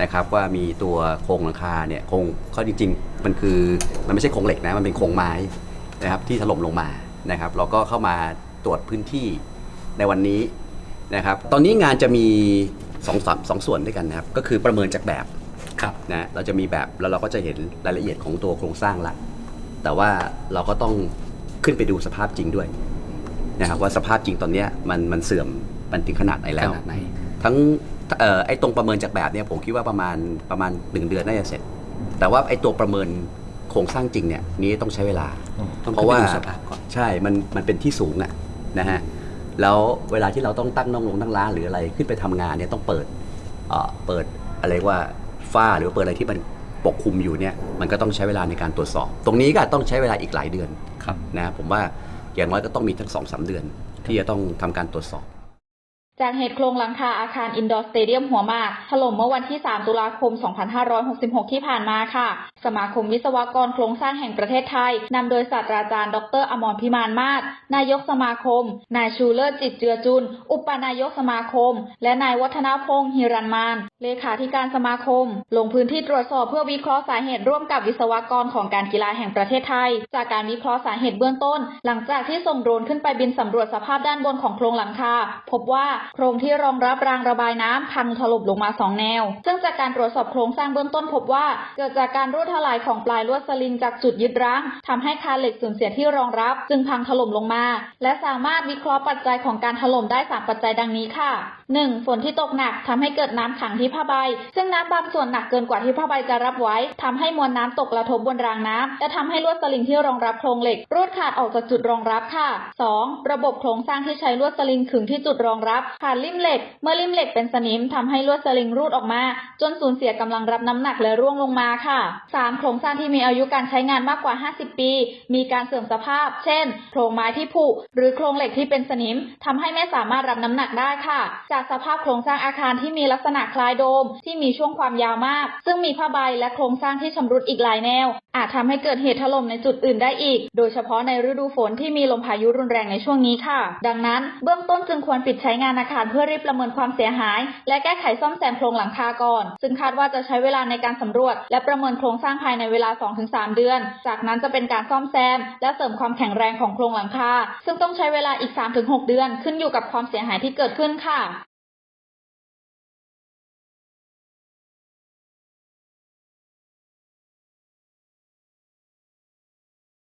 นะครับว่ามีตัวโครงหลังคาเนี่ยโครงเขาจริงๆ มันคือมันไม่ใช่โครงเหล็กนะมันเป็นโครงไม้นะครับที่ถล่มลงมานะครับเราก็เข้ามาตรวจพื้นที่ในวันนี้นะครับตอนนี้งานจะมีสองสามสองส่วนด้วยกันนะครับก็คือประเมินจากแบบครับนะเราจะมีแบบแล้วเราก็จะเห็นรายละเอียดของตัวโครงสร้างละแต่ว่าเราก็ต้องขึ้นไปดูสภาพจริงด้วยนะครับว่าสภาพจริงตอนเนี้ยมันมันเสื่อมมันถึงขนาดไหนแล้วขนาดไหนทั้งเอ่อไอ้ตรงประเมินจากแบบเนี่ยผมคิดว่าประมาณประมาณหนึ่งเดือนน่าจะเสร็จ แต่ว่าไอ้ตัวประเมินโครงสร้างจริงเนี่ยนี้ต้องใช้เวลาต้องเพราะว่าขึ้นไปดูสภาพก่อนใช่มันมันเป็นที่สูงอะนะฮะแล้วเวลาที่เราต้องตั้งน้องลงตั้งร้านหรืออะไรขึ้นไปทำงานเนี่ยต้องเปิดเอ่อเปิดอะไรว่าฝ้าหรือว่าเปิดอะไรที่มันปกคลุมอยู่เนี่ยมันก็ต้องใช้เวลาในการตรวจสอบ ตรงนี้ก็ต้องใช้เวลาอีกหลายเดือนครับนะผมว่าอย่างน้อยก็ต้องมีทั้งสองสามเดือน ที่จะต้องทำการตรวจสอบ จากเหตุโครงหลังคาอาคารอินดอร์สเตเดียมหัวมาก ถล่มเมื่อวันที่ 3 ตุลาคม 2566 ที่ผ่านมาค่ะ สมาคมวิศวกรโครงสร้างแห่งประเทศไทย นำโดยศาสตราจารย์ ดรอมรพิมานมาศนายกสมาคม นายชูเลิศจิตเจือจุน อุปนายกสมาคม และนายวัฒนาพงษ์ฮิรันมาน เลขาธิการสมาคม ลงพื้นที่ตรวจสอบเพื่อวิเคราะห์สาเหตุร่วมกับวิศวกรของการกีฬาแห่งประเทศไทย จากการวิเคราะห์สาเหตุเบื้องต้น หลังจากที่ส่งโดรนขึ้นไปบินสำรวจสภาพด้านบนของโครงหลังคาพบว่าโครงที่รองรับรางระบายน้ำพังถล่มลงมาสองแนว ซึ่งจากการตรวจสอบโครงสร้างเบื้องต้นพบว่า เกิดจากการรั่วถลายของปลายลวดสลิงจากจุดยึดรั้งทำให้คานเหล็กสูญเสียที่รองรับ จึงพังถล่มลงมา และสามารถวิเคราะห์ปัจจัยของการถล่มได้สามปัจจัยดังนี้ค่ะ 1. ฝนที่ตกหนักทำให้เกิดน้ำขังที่ผ้าใบ ซึ่งน้ำบางส่วนหนักเกินกว่าที่ผ้าใบจะรับไว้ทำให้มวลน้ำตกกระทบบนรางน้ำและทำให้ลวดสลิงที่รองรับโครงเหล็กรูดขาดออกจากจุดรองรับค่ะ 2. ระบบโครงสร้างที่ใช้ลวดสลิงขึงที่จุดรองรับขาดลิ่มเหล็ก เมื่อลิ่มเหล็กเป็นสนิมทำให้ลวดสลิงรูดออกมา จนสูญเสียกำลังรับน้ำหนักและร่วงลงมาค่ะ 3. โครงสร้างที่มีอายุการใช้งานมากกว่า 50 ปี มีการเสื่อมสภาพ เช่น โครงไม้ที่ผุหรือโครงเหล็กที่เป็นสนิมทำให้ไม่สามารถรับน้ำหนักได้ค่ะ จากสภาพโครงสร้างอาคารที่มีลักษณะคล้ายโดมที่มีช่วงความยาวมาก ซึ่งมีผ้าใบและโครงสร้างที่ชำรุดอีกหลายแนว อาจทำให้เกิดเหตุถล่มในจุดอื่นได้อีก โดยเฉพาะในฤดูฝนที่มีลมพายุรุนแรงในช่วงนี้ค่ะ ดังนั้นเบื้องต้นจึงควรปิดใช้งานอาคารเพื่อรีบประเมินความเสียหาย และแก้ไขซ่อมแซมโครงหลังคาก่อน ซึ่งคาดว่าจะใช้เวลาในการสำรวจ และประเมินโครงสร้างภายในเวลา 2-3 เดือน จากนั้นจะเป็นการซ่อมแซม และเสริมความแข็งแรงของโครงหลังคา ซึ่งต้องใช้เวลาอีก 3-6 เดือน ขึ้นอยู่กับความเสียหายที่เกิดขึ้นค่ะ